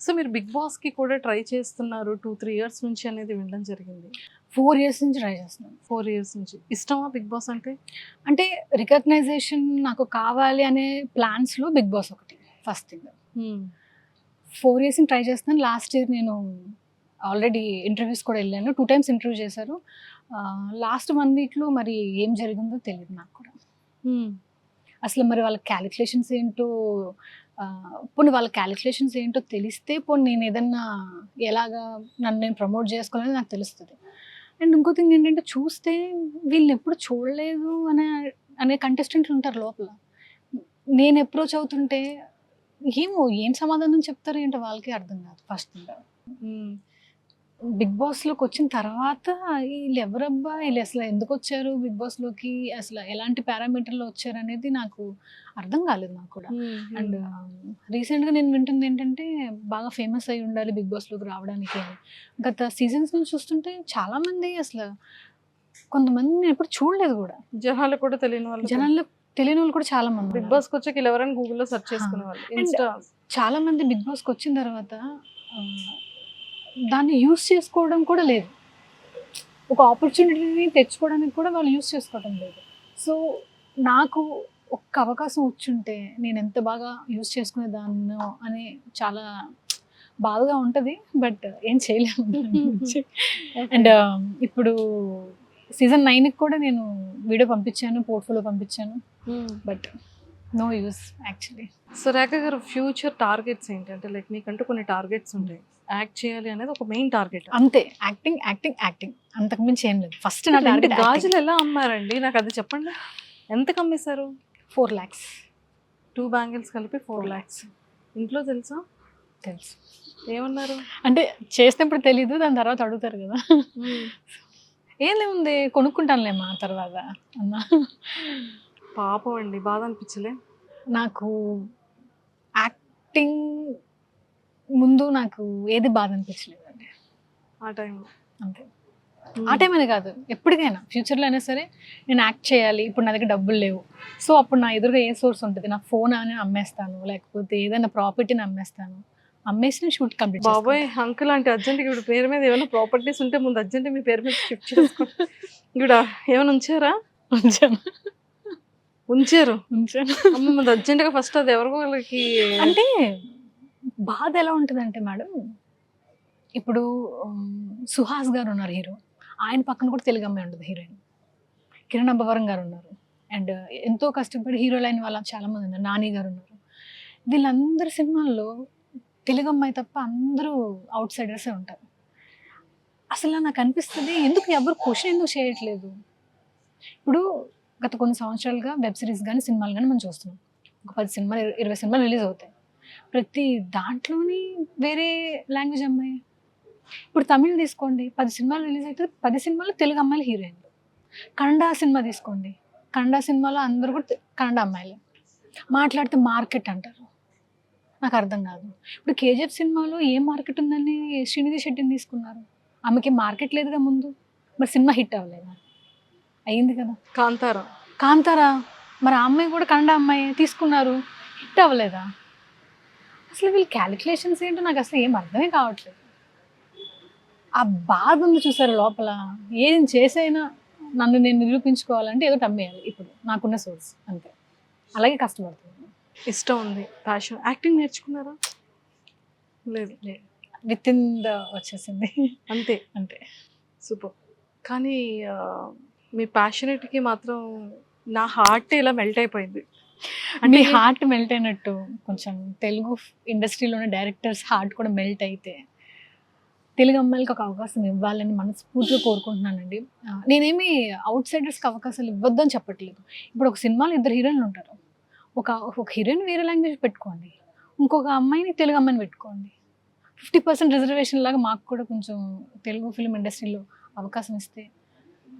So మీరు big బాస్కి కూడా ట్రై చేస్తున్నారు టూ త్రీ ఇయర్స్ నుంచి అనేది వినడం జరిగింది. ఫోర్ ఇయర్స్ నుంచి ట్రై చేస్తున్నాను. ఫోర్ ఇయర్స్ నుంచి. ఇష్టమా బిగ్ బాస్ అంటే? అంటే రికగ్నైజేషన్ నాకు కావాలి అనే ప్లాన్స్లో బిగ్ బాస్ ఒకటి first thing. Four years try చేస్తున్నాను. లాస్ట్ ఇయర్ నేను ఆల్రెడీ ఇంటర్వ్యూస్ కూడా వెళ్ళాను. టూ టైమ్స్ ఇంటర్వ్యూ చేశారు. లాస్ట్ వన్ వీక్లో మరి ఏం జరిగిందో తెలియదు నాకు కూడా. అసలు మరి వాళ్ళ క్యాలిక్యులేషన్స్ ఏంటో పోనీ వాళ్ళ క్యాలిక్యులేషన్స్ ఏంటో తెలిస్తే పోనీ నేను ఏదన్నా ఎలాగా నన్ను నేను ప్రమోట్ చేసుకోవాలని నాకు తెలుస్తుంది. అండ్ ఇంకో థింగ్ ఏంటంటే చూస్తే వీళ్ళని ఎప్పుడు చూడలేదు అనే అనే కంటెస్టెంట్లు ఉంటారు లోపల. నేను అప్రోచ్ అవుతుంటే ఏమో ఏం సమాధానం చెప్తారు ఏంటో వాళ్ళకి అర్థం కాదు ఫస్ట్ బిగ్ బాస్లోకి వచ్చిన తర్వాత వీళ్ళు ఎవరబ్బా వీళ్ళు అసలు ఎందుకు వచ్చారు బిగ్ బాస్లోకి అసలు ఎలాంటి పారామీటర్లో వచ్చారు అనేది నాకు అర్థం కాలేదు నాకు కూడా. అండ్ రీసెంట్గా నేను వింటుంది ఏంటంటే బాగా ఫేమస్ అయి ఉండాలి బిగ్ బాస్లోకి రావడానికి అని. గత సీజన్స్ నుంచి చూస్తుంటే చాలా మంది అసలు కొంతమంది నేను ఎప్పుడు చూడలేదు కూడా. జనాలు కూడా తెలియని వాళ్ళు జనాల్లో తెలియని వాళ్ళు కూడా చాలా మంది బిగ్ ఉన్నారు. బాస్కి వచ్చాక ఎవరైనా గూగుల్లో సెర్చ్ చేసుకునే వాళ్ళు. చాలా మంది బిగ్ బాస్కి వచ్చిన తర్వాత దాన్ని యూస్ చేసుకోవడం కూడా లేదు. ఒక ఆపర్చునిటీని తెచ్చుకోవడానికి కూడా వాళ్ళు యూస్ చేసుకోవడం లేదు. సో నాకు ఒక్క అవకాశం వచ్చుంటే నేను ఎంత బాగా యూస్ చేసుకునే దాన్నో అని చాలా బాధగా ఉంటుంది. బట్ ఏం చేయలేము. అండ్ ఇప్పుడు సీజన్ నైన్కి కూడా నేను వీడియో పంపించాను పోర్ట్ఫోలియో పంపించాను. But no use actually. So Rekha garu future targets ఏంటి అంటే లైక్ మీకంటూ కొన్ని టార్గెట్స్ ఉంటాయి. యాక్ట్ చేయాలి అనేది ఒక మెయిన్ టార్గెట్. అంతే. Acting acting acting. అంతకు మించి ఏం లేదు. ఫస్ట్ నా టార్గెట్ గాజులు ఎలా అమ్మారండి? నాకు అది చెప్పండి. ఎంత అమ్మేశారు? ఫోర్ ల్యాక్స్ టూ బ్యాంగిల్స్ కలిపి ఫోర్ ల్యాక్స్ ఇంట్లో తెలుసా? తెలుసు. ఏమన్నారు? అంటే చేసినప్పుడు తెలీదు దాని తర్వాత అడుగుతారు కదా. ఏముంది కొనుక్కుంటానులేమా తర్వాత అన్నా. పాపం అండి బాధ అనిపించలే. నాకు యాక్టింగ్ ముందు నాకు ఏది బాధ అనిపించలేదండి ఆ టైంలో. అంతే. ఆ టైం అని కాదు ఎప్పటికైనా ఫ్యూచర్లో అయినా సరే నేను యాక్ట్ చేయాలి ఇప్పుడు నా దగ్గర డబ్బులు లేవు. సో అప్పుడు నా ఎదురుగా ఏ సోర్స్ ఉంటుంది? నా ఫోన్ అని అమ్మేస్తాను లేకపోతే ఏదైనా ప్రాపర్టీని అమ్మేస్తాను. అమ్మేసి నేను షూట్ కంప్లీట్ బాబాయ్ అంకుల్ అంటే అర్జెంట్ ఇప్పుడు పేరు మీద ఏమైనా ప్రాపర్టీస్ ఉంటే ముందు అర్జెంట్ మీ పేరు మీద షిఫ్ట్ చేసుకోండి ఇప్పుడు ఏమైనా ఉంచారా? ఉంచాను. ఉంచారు. ఉంచాను. అమ్మ ముందు అర్జెంట్గా ఫస్ట్ అది ఎవరికో వాళ్ళకి అంటే బాధ ఎలా ఉంటుందంటే మేడం ఇప్పుడు సుహాస్ గారు ఉన్నారు హీరో. ఆయన పక్కన కూడా తెలుగు అమ్మాయి ఉంటుంది హీరోయిన్. కిరణ్ అబ్బవరం గారు ఉన్నారు. అండ్ ఎంతో కష్టపడి హీరోలు అయిన వాళ్ళు ఉన్నారు. నాని గారు ఉన్నారు. వీళ్ళందరి సినిమాల్లో తెలుగు అమ్మాయి తప్ప అందరూ అవుట్ సైడర్సే ఉంటారు. అసలు నాకు అనిపిస్తుంది ఎందుకు ఎవరు క్వశ్చన్ ఎందుకు చేయట్లేదు? ఇప్పుడు గత కొన్ని సంవత్సరాలుగా వెబ్ సిరీస్ కానీ సినిమాలు కానీ మనం చూస్తున్నాం. ఒక పది సినిమాలు ఇరవై- ఇరవై సినిమాలు రిలీజ్ అవుతాయి. ప్రతి దాంట్లోని వేరే లాంగ్వేజ్ అమ్మాయి. ఇప్పుడు తమిళ్ తీసుకోండి పది సినిమాలు రిలీజ్ అయితే పది సినిమాలు తెలుగు అమ్మాయిలు హీరోయిన్లు. కన్నడ సినిమా తీసుకోండి. కన్నడ సినిమాలో అందరూ కూడా కన్నడ అమ్మాయిలే. మాట్లాడితే మార్కెట్ అంటారు. నాకు అర్థం కాదు. ఇప్పుడు కేజీఎఫ్ సినిమాలో ఏం మార్కెట్ ఉందని శ్రీనిధి శెట్టిని తీసుకున్నారు. ఆమెకి మార్కెట్ లేదుగా ముందు. మరి సినిమా హిట్ అవ్వలేదా? అయ్యింది కదా. కాంతారా. కాంతారా? మరి ఆ అమ్మాయి కూడా కన్నడ అమ్మాయి తీసుకున్నారు. హిట్ అవ్వలేదా? అసలు వీళ్ళ క్యాలిక్యులేషన్స్ ఏంటో నాకు అసలు ఏం అర్థమే కావట్లేదు. ఆ బాధ ఉంది చూసారు లోపల? ఏం చేసైనా నన్ను నేను నిరూపించుకోవాలంటే ఏదో అమ్మేయాలి ఇప్పుడు నాకున్న సోర్స్ అంతే. అలాగే కష్టపడుతున్నాను ఇష్టం ఉంది. ప్యాషన్ యాక్టింగ్ నేర్చుకున్నారా? లేదు. విత్ ఇన్ ద వచ్చేసింది. అంతే. అంతే. సూపర్. కానీ మీ ప్యాషనెట్కి మాత్రం నా హార్ట్ ఇలా మెల్ట్ అయిపోయింది. అంటే హార్ట్ మెల్ట్ అయినట్టు కొంచెం తెలుగు ఇండస్ట్రీలోని డైరెక్టర్స్ హార్ట్ కూడా మెల్ట్ అయితే తెలుగు అమ్మాయిలకి ఒక అవకాశం ఇవ్వాలని మనస్ఫూర్తిగా కోరుకుంటున్నానండి. నేనేమి అవుట్ సైడర్స్కి అవకాశాలు ఇవ్వద్దని చెప్పట్లేదు. ఇప్పుడు ఒక సినిమాలో ఇద్దరు హీరోయిన్లు ఉంటారు. ఒక ఒక హీరోయిన్ వేరే లాంగ్వేజ్ పెట్టుకోండి. ఇంకొక అమ్మాయిని తెలుగు అమ్మాయిని పెట్టుకోండి. ఫిఫ్టీ పర్సెంట్ రిజర్వేషన్ లాగా మాకు కూడా కొంచెం తెలుగు ఫిల్మ్ ఇండస్ట్రీలో అవకాశం ఇస్తే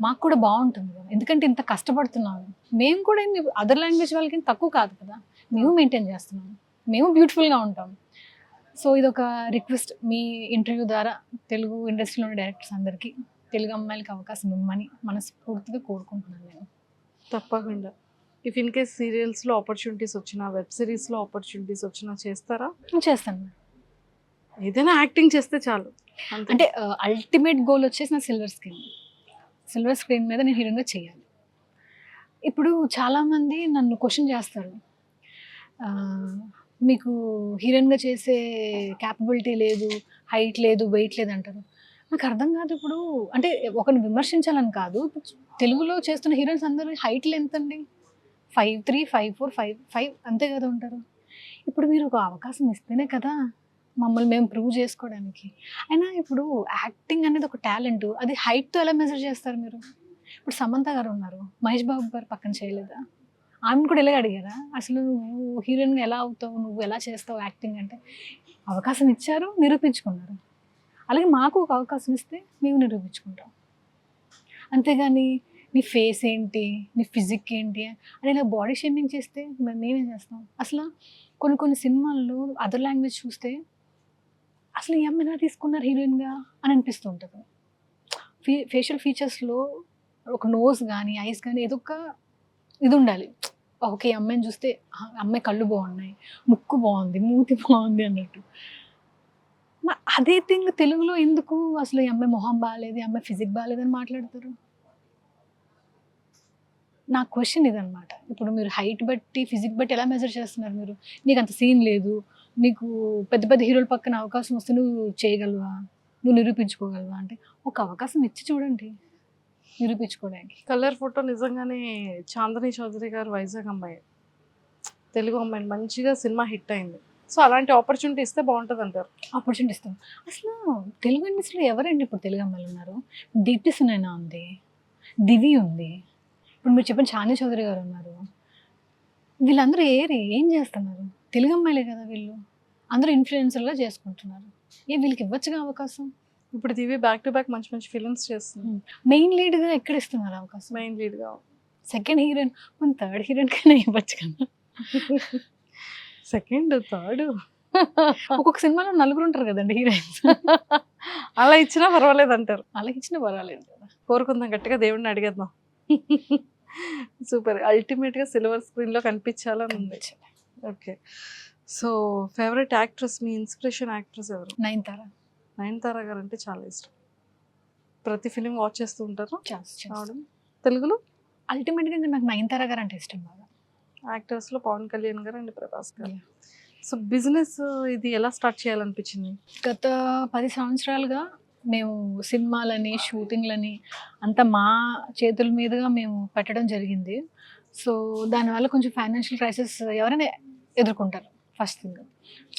మాకు కూడా బాగుంటుంది కదా. ఎందుకంటే ఇంత కష్టపడుతున్నాము. మేము కూడా అదర్ లాంగ్వేజ్ వాళ్ళకి తక్కువ కాదు కదా. మేము మెయింటైన్ చేస్తున్నాం మేము బ్యూటిఫుల్గా ఉంటాం సో ఇది ఒక రిక్వెస్ట్ మీ ఇంటర్వ్యూ ద్వారా తెలుగు ఇండస్ట్రీలోని డైరెక్టర్స్ అందరికీ తెలుగు అమ్మాయిలకి అవకాశం ఇవ్వమని మనస్ఫూర్తిగా కోరుకుంటున్నాను నేను. తప్పకుండా. ఇఫ్ ఇన్ కేస్ సీరియల్స్లో ఆపర్చునిటీస్ వచ్చినా వెబ్ సిరీస్లో ఆపర్చునిటీస్ వచ్చినా చేస్తారా? చేస్తాను ఏదైనా యాక్టింగ్ చేస్తే చాలు. అంటే అల్టిమేట్ గోల్ వచ్చేసి నా సిల్వర్ స్క్రీన్ సిల్వర్ స్క్రీన్ మీద నేను హీరోయిన్గా చేయాలి. ఇప్పుడు చాలామంది నన్ను క్వశ్చన్ చేస్తారు. మీకు హీరోయిన్గా చేసే క్యాపబిలిటీ లేదు హైట్ లేదు వెయిట్ లేదు అంటారు. నాకు అర్థం కాదు ఇప్పుడు. అంటే ఒకరిని విమర్శించాలని కాదు. తెలుగులో చేస్తున్న హీరోయిన్స్ అందరూ హైట్లు ఎంత అండి five three five four five five అంతే కదా ఉంటారు. ఇప్పుడు మీరు ఒక అవకాశం ఇస్తేనే కదా మమ్మల్ని మేము ప్రూవ్ చేసుకోవడానికి. అయినా ఇప్పుడు యాక్టింగ్ అనేది ఒక టాలెంట్ అది హైట్తో ఎలా మెజర్ చేస్తారు మీరు? ఇప్పుడు సమంత గారు ఉన్నారు. మహేష్ బాబు గారు పక్కన చేయలేదా? ఆమెను కూడా ఇలాగ అడిగారా? అసలు నువ్వు హీరోయిన్గా ఎలా అవుతావు? నువ్వు ఎలా చేస్తావు యాక్టింగ్ అంటే? అవకాశం ఇచ్చారు నిరూపించుకున్నారు. అలాగే మాకు ఒక అవకాశం ఇస్తే మేము నిరూపించుకుంటాం. అంతేగాని నీ ఫేస్ ఏంటి? నీ ఫిజిక్ ఏంటి? అని ఇలా బాడీ షేమింగ్ చేస్తే మరి మేమేం చేస్తాం? అసలు కొన్ని కొన్ని సినిమాల్లో అదర్ లాంగ్వేజ్ చూస్తే అసలు ఈ అమ్మాయి ఎలా తీసుకున్నారు హీరోయిన్గా అని అనిపిస్తూ ఉంటుంది. ఫీ ఫేషియల్ ఫీచర్స్లో ఒక నోస్ కానీ ఐస్ కానీ ఏదో ఒక ఇది ఉండాలి. ఓకే ఈ అమ్మాయిని చూస్తే అమ్మాయి కళ్ళు బాగున్నాయి ముక్కు బాగుంది మూతి బాగుంది అన్నట్టు. అదే థింగ్ తెలుగులో ఎందుకు అసలు ఈ అమ్మాయి మొహం బాగాలేదు ఈ అమ్మాయి ఫిజిక్ బాగాలేదని మాట్లాడతారు? నా క్వశ్చన్ ఇదనమాట ఇప్పుడు మీరు హైట్ బట్టి ఫిజిక్ బట్టి ఎలా మెజర్ చేస్తున్నారు మీరు? నీకు అంత సీన్ లేదు. నీకు పెద్ద పెద్ద హీరోల పక్కన అవకాశం వస్తే నువ్వు చేయగలవా? నువ్వు నిరూపించుకోగలవా అంటే ఒక అవకాశం ఇచ్చి చూడండి. నిరూపించుకోవడానికి. కలర్ ఫోటో నిజంగానే చాందని చౌదరి గారు వైజాగ్ అమ్మాయి. తెలుగు అమ్మాయి. మంచిగా సినిమా హిట్ అయింది. సో అలాంటి ఆపర్చునిటీ ఇస్తే బాగుంటుంది అంటారు. ఆపర్చునిటీ ఇస్తాం. అసలు తెలుగు ఇండస్ట్రీలో ఎవరండి ఇప్పుడు తెలుగు అమ్మాయిలు ఉన్నారు? దీప్తి సునైనా ఉంది. దివి ఉంది. ఇప్పుడు మీరు చెప్పిన చాందీ చౌదరి గారు ఉన్నారు. వీళ్ళందరూ ఏరి ఏం చేస్తున్నారు? తెలుగు అమ్మాయిలే కదా వీళ్ళు. అందరూ ఇన్ఫ్లుయెన్సర్గా చేసుకుంటున్నారు. ఏ వీళ్ళకి ఇవ్వచ్చుగా అవకాశం? ఇప్పుడు దివి బ్యాక్ టు బ్యాక్ మంచి మంచి ఫిలిమ్స్ చేస్తుంది. మెయిన్ లీడ్గా ఎక్కడ ఇస్తున్నారు అవకాశం? మెయిన్ లీడ్గా. సెకండ్ హీరోయిన్ మన థర్డ్ హీరోయిన్ కన్నా ఇవ్వచ్చు కదా. సెకండ్ థర్డ్ ఒక్కొక్క సినిమాలో నలుగురు ఉంటారు కదండి హీరోయిన్స్. అలా ఇచ్చినా పర్వాలేదు అంటారు. అలా ఇచ్చినా పర్వాలేదు కదా. కోరుకుందాం గట్టిగా దేవుడిని అడిగేద్దాం. సూపర్ అల్టిమేట్గా సిల్వర్ స్క్రీన్లో కనిపించాలని ఉంది. ఓకే సో ఫేవరెట్ యాక్ట్రెస్ మీ ఇన్స్పిరేషన్ యాక్ట్రెస్ ఎవరు? నైన్ తారా నయనతార గారు అంటే చాలా ఇష్టం. ప్రతి ఫిలిం వాచ్ చేస్తూ ఉంటారు. తెలుగులో? అల్టిమేట్గా నాకు నయనతార గారు అంటే ఇష్టం బాగా. యాక్టర్స్లో పవన్ కళ్యాణ్ గారు అండ్ ప్రభాస్ గారు. సో బిజినెస్ ఇది ఎలా స్టార్ట్ చేయాలనిపించింది? గత పది సంవత్సరాలుగా మేము సినిమాలని షూటింగ్లని అంతా మా చేతుల మీదుగా మేము పెట్టడం జరిగింది. సో దానివల్ల కొంచెం ఫైనాన్షియల్ క్రైసిస్ ఎవరైనా ఎదుర్కొంటారు. ఫస్ట్ థింగ్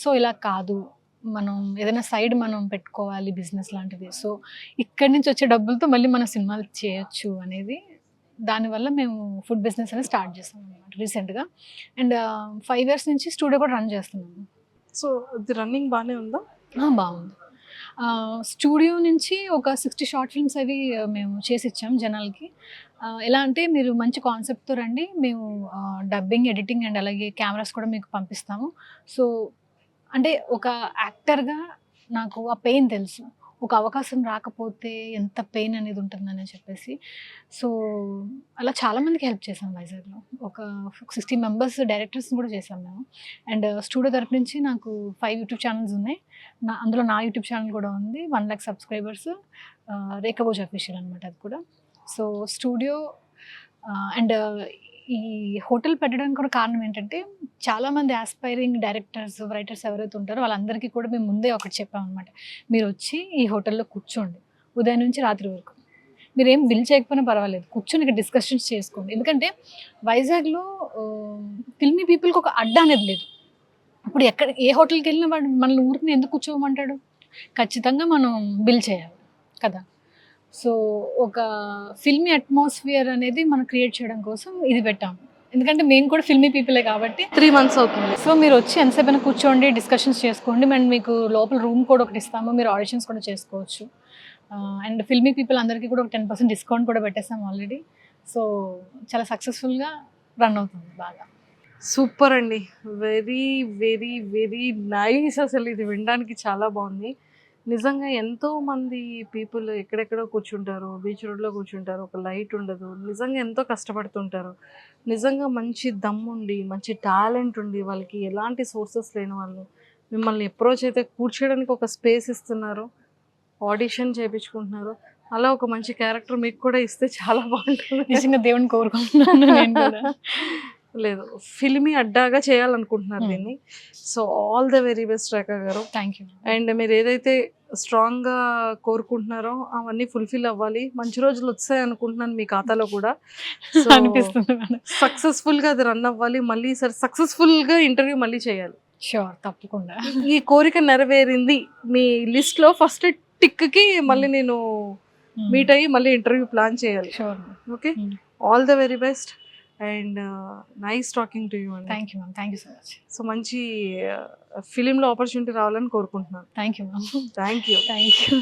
సో ఇలా కాదు. మనం ఏదైనా సైడ్ మనం పెట్టుకోవాలి బిజినెస్ లాంటిది. సో ఇక్కడి నుంచి వచ్చే డబ్బులతో మళ్ళీ మనం సినిమాలు చేయొచ్చు అనేది దానివల్ల మేము ఫుడ్ బిజినెస్ అనేది స్టార్ట్ చేస్తాం అనమాట రీసెంట్గా. అండ్ ఫైవ్ ఇయర్స్ నుంచి స్టూడియో కూడా రన్ చేస్తున్నాము. సో రన్నింగ్ బాగానే ఉందా? బాగుంది. స్టూడియో నుంచి ఒక సిక్స్టీ షార్ట్ ఫిల్మ్స్ అవి మేము చేసి ఇచ్చాం జనాలకి. ఎలా అంటే మీరు మంచి కాన్సెప్ట్తో రండి. మేము డబ్బింగ్ ఎడిటింగ్ అండ్ అలాగే కెమెరాస్ కూడా మీకు పంపిస్తాము. సో అంటే ఒక యాక్టర్గా నాకు ఆ పెయిన్ తెలుసు. ఒక అవకాశం రాకపోతే ఎంత పెయిన్ అనేది ఉంటుందని చెప్పేసి. సో అలా చాలామందికి హెల్ప్ చేశాం వైజాగ్లో. ఒక సిక్స్టీ మెంబర్స్ డైరెక్టర్స్ని కూడా చేశాం మేము. అండ్ స్టూడియో తరపు నుంచి నాకు ఫైవ్ యూట్యూబ్ ఛానల్స్ ఉన్నాయి. నా అందులో నా యూట్యూబ్ ఛానల్ కూడా ఉంది. One lakh subscribers Rekha Bhoj official అనమాట అది కూడా. సో స్టూడియో అండ్ ఈ హోటల్ పెట్టడానికి కూడా కారణం ఏంటంటే చాలామంది ఆస్పైరింగ్ డైరెక్టర్స్ రైటర్స్ ఎవరైతే ఉంటారో వాళ్ళందరికీ కూడా మేము ముందే ఒకటి చెప్పామన్నమాట. మీరు వచ్చి ఈ హోటల్లో కూర్చోండి. ఉదయం నుంచి రాత్రి వరకు. మీరు ఏం బిల్ చేయకపోయినా పర్వాలేదు. కూర్చొని ఇక్కడ డిస్కషన్స్ చేసుకోండి. ఎందుకంటే వైజాగ్లో ఫిల్మీ పీపుల్కి ఒక అడ్డా అనేది లేదు. ఇప్పుడు ఎక్కడ ఏ హోటల్కి వెళ్ళినా వాడు మనల్ని ఊరికి ఎందుకు కూర్చోమంటాడు? ఖచ్చితంగా మనం బిల్ చేయాలి. కదా? సో ఒక ఫిల్మీ అట్మాస్ఫియర్ అనేది మనం క్రియేట్ చేయడం కోసం ఇది పెట్టాం. ఎందుకంటే మేము కూడా ఫిల్మీ పీపులే కాబట్టి. త్రీ మంత్స్ అవుతుంది. సో మీరు వచ్చి ఎంతసేపు కూర్చోండి డిస్కషన్స్ చేసుకోండి. అండ్ మీకు లోపల రూమ్ కూడా ఒకటి ఇస్తాము. మీరు ఆడిషన్స్ కూడా చేసుకోవచ్చు. అండ్ ఫిల్మీ పీపుల్ అందరికీ కూడా ఒక టెన్ పర్సెంట్ డిస్కౌంట్ కూడా పెట్టేస్తాం ఆల్రెడీ సో చాలా సక్సెస్ఫుల్గా రన్ అవుతుంది బాగా. సూపర్ అండి. వెరీ వెరీ వెరీ నైస్ అసలు ఇది వినడానికి చాలా బాగుంది. నిజంగా ఎంతో మంది పీపుల్ ఎక్కడెక్కడో కూర్చుంటారు బీచ్ రోడ్లో కూర్చుంటారు ఒక లైట్ ఉండదు. నిజంగా ఎంతో కష్టపడుతుంటారు. నిజంగా మంచి దమ్ముండి మంచి టాలెంట్ ఉండి వాళ్ళకి ఎలాంటి సోర్సెస్ లేని వాళ్ళు మిమ్మల్ని అప్రోచ్ అయితే కూర్చోడానికి ఒక స్పేస్ ఇస్తున్నారు ఆడిషన్ చేయించుకుంటున్నారు అలా ఒక మంచి క్యారెక్టర్ మీకు కూడా ఇస్తే చాలా బాగుంటుంది. నిజంగా దేవుని కోరుకుంటున్నాను నేను కూడా. లేదు. ఫిల్మీ అడ్డాగా చేయాలనుకుంటున్నారు Hmm. దీన్ని. So all the very best Rekha garu. Thank you and మీరు ఏదైతే స్ట్రాంగ్గా కోరుకుంటున్నారో అవన్నీ ఫుల్ఫిల్ అవ్వాలి. మంచి రోజులు వచ్చాయి అనుకుంటున్నాను మీ ఖాతాలో కూడా. అనిపిస్తుంది మేడం. సక్సెస్ఫుల్గా అది రన్ అవ్వాలి. మళ్ళీ సరే సక్సెస్ఫుల్గా ఇంటర్వ్యూ మళ్ళీ చేయాలి. షూర్ తప్పకుండా. ఈ కోరిక నెరవేరింది. మీ లిస్ట్లో ఫస్ట్ టిక్కి మళ్ళీ నేను మీట్ అయ్యి మళ్ళీ ఇంటర్వ్యూ ప్లాన్ చేయాలి. Sure okay Hmm. All the very best and nice talking to you thank you ma'am thank you so much so మంచి ఫిలింలో ఆపర్చునిటీ రావాలని కోరుకుంటున్నాను. Thank you ma'am thank you thank you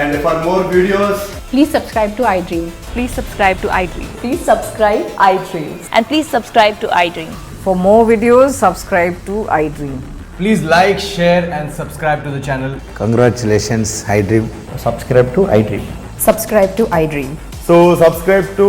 and for more videos please subscribe to iDream please subscribe to iDream please subscribe iDream and please subscribe to iDream for more videos subscribe to iDream please like share and subscribe to the channel congratulations iDream subscribe to iDream subscribe to iDream so subscribe to